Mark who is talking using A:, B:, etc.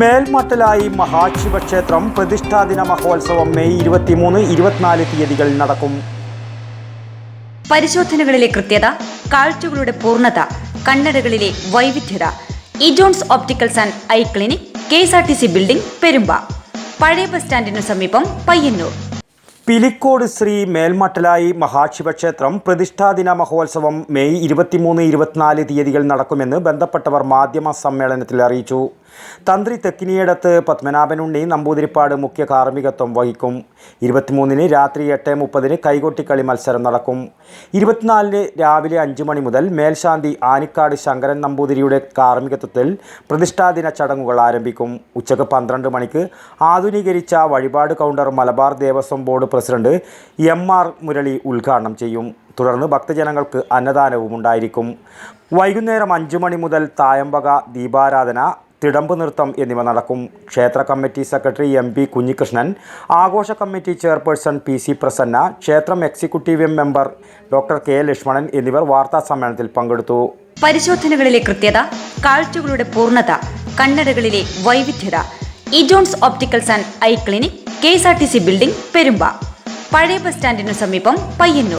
A: മേൽമട്ടലായി മഹാശിവക്ഷേത്രം പ്രതിഷ്ഠാദിന മഹോത്സവം മെയ് ഇരുപത്തിമൂന്ന് ഇരുപത്തിനാല് തീയതികൾ നടക്കും.
B: പരിശോധനകളിലെ കൃത്യത കാഴ്ചകളുടെ പൂർണത കണ്ണടകളിലെ വൈവിധ്യത. Ejones opticals and eye clinic K S R T C building Perumba. പഴയ ബസ് സ്റ്റാൻഡിനു സമീപം പയ്യന്നൂർ.
A: പിലിക്കോട് ശ്രീ മേൽമട്ടലായി മഹാശിവക്ഷേത്രം പ്രതിഷ്ഠാദിന മഹോത്സവം മെയ് ഇരുപത്തിമൂന്ന് ഇരുപത്തിനാല് തീയതികൾ നടക്കുമെന്ന് ബന്ധപ്പെട്ടവർ മാധ്യമ സമ്മേളനത്തിൽ അറിയിച്ചു. തന്ത്രി തെക്കിനിയടത്ത് പത്മനാഭനുണ്ണി നമ്പൂതിരിപ്പാട് മുഖ്യ കാർമ്മികത്വം വഹിക്കും. ഇരുപത്തിമൂന്നിന് രാത്രി എട്ട് മുപ്പതിന് കൈകൊട്ടിക്കളി മത്സരം നടക്കും. ഇരുപത്തിനാലിന് രാവിലെ അഞ്ച് മണി മുതൽ മേൽശാന്തി ആനിക്കാട് ശങ്കരൻ നമ്പൂതിരിയുടെ കാർമ്മികത്വത്തിൽ പ്രതിഷ്ഠാദിന ചടങ്ങുകൾ ആരംഭിക്കും. ഉച്ചയ്ക്ക് പന്ത്രണ്ട് മണിക്ക് ആധുനീകരിച്ച വഴിപാട് counter Malabar Devaswom board president M R Murali ഉദ്ഘാടനം ചെയ്യും. തുടർന്ന് ഭക്തജനങ്ങൾക്ക് അന്നദാനവും ഉണ്ടായിരിക്കും. വൈകുന്നേരം അഞ്ചു മണി മുതൽ തായമ്പക ദീപാരാധന തിടമ്പ് നൃത്തം എന്നിവ നടക്കും. ക്ഷേത്ര committee secretary M P Kunhikrishnan ആഘോഷ committee chairperson P C Prasanna ക്ഷേത്രം executive member doctor K Lakshmanan എന്നിവർ വാർത്താ സമ്മേളനത്തിൽ പങ്കെടുത്തു.
B: പരിശോധനകളിലെ കൃത്യത കാഴ്ചകളുടെ പൂർണത കണ്ണടകളിലെ വൈവിധ്യത. Ejones opticals and eye clinic K S R T C building Perumba. പഴയ ബസ് സ്റ്റാൻഡിനു സമീപം പയ്യന്നൂർ.